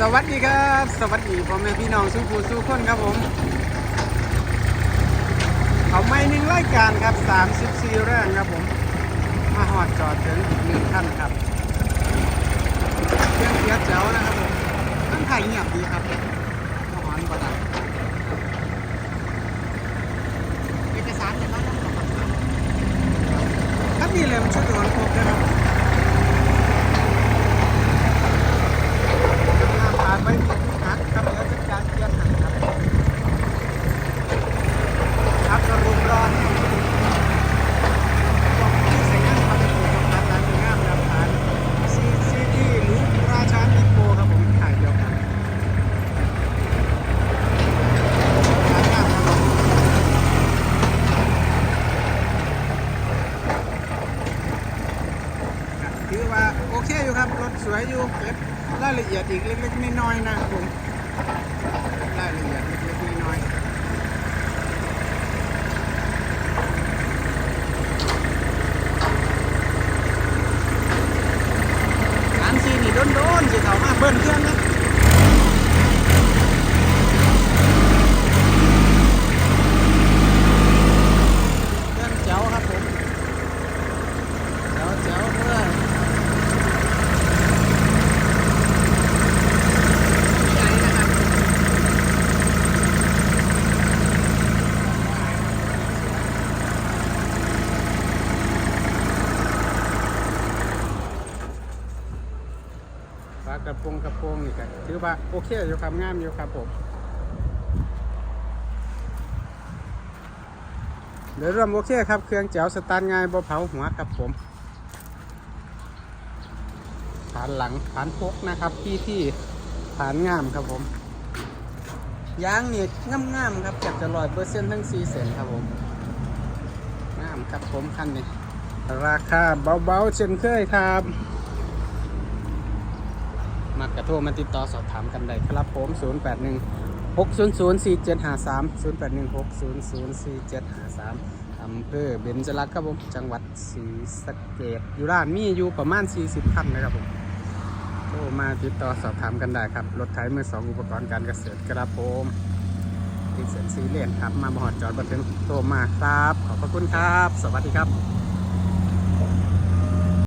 สวัสดีครับ สวัสดีพ่อแม่พี่น้องสู้ผู้สู้คนครับผมเขาไม่หนึ่งรายการครับ 34แรงครับผม มาหอดจอดถึงหนึ่งท่านครับเครื่องเสียเจ๋วนะครับผมตั้งไทยเงียบดีครับหอนประดับเอกสารเนี่ยต้องต้องต้องต้องถ้ามีเลยมันช่วยโดนครบเลยครับ หน้าผากไม่มีที่หักครับเดี๋ยวจัดการเปลี่ยนให้ครับครับสรุปรอนบอกที่ใส่งานครับเป็นผู้ทำงานงานครับฐานซีซีดีหรือราชาอิโปครับผมถ่ายเดียวกันฐานงานครับผมครับถือว่าโอ เคอยู่ครับ รถสวยอยู่เก็บรายละเอียดอีกเล็กๆน้อยๆนะครับผมรายละเอียดเล็กๆน้อยๆ สามสี่นี่โดนโดนๆสิเขามาเบิ้ลเครื่องนะเครื่องเจ๋วครับผมเจ๋วเจ๋วเพื่อนใหญ่นะครับฝา กระโปรงกระโปรงนี่ก็ถือว่าโอเคอยู่ครับงามอยู่ครับผมเดี๋ยวรวมโอเคครับเครื่องเจ๋วสตาร์ทง่ายบ่เผาหัวครับผมฐานหลังฐานพกนะครับที่ที่ฐานงามครับผมยางนี่งามงามๆครับเกือบจะร้อยเปอร์เซ็นต์ทั้งสี่เซนครับผมงามครับผมคันนี้ราคาเบาๆเช่นเคยครับ มากระโทรมาติดต่อสอบถามกันได้ครับผม081 600 4753 081 600 4753อำเภอเบญจรักษ์ครับผม จังหวัดศรีสะเกษอยู่ร้านมีอยู่ประมาณ 40คันนะครับผมโทรมาติดต่อสอบถามกันได้ครับ รถไถมือสองอุปกรณ์การเกษตรครับผมติดเส้นสีเหลี่ยนครับ มาบอดจอดบันทึกโทรมาครับ ขอบพระคุณครับ สวัสดีครับ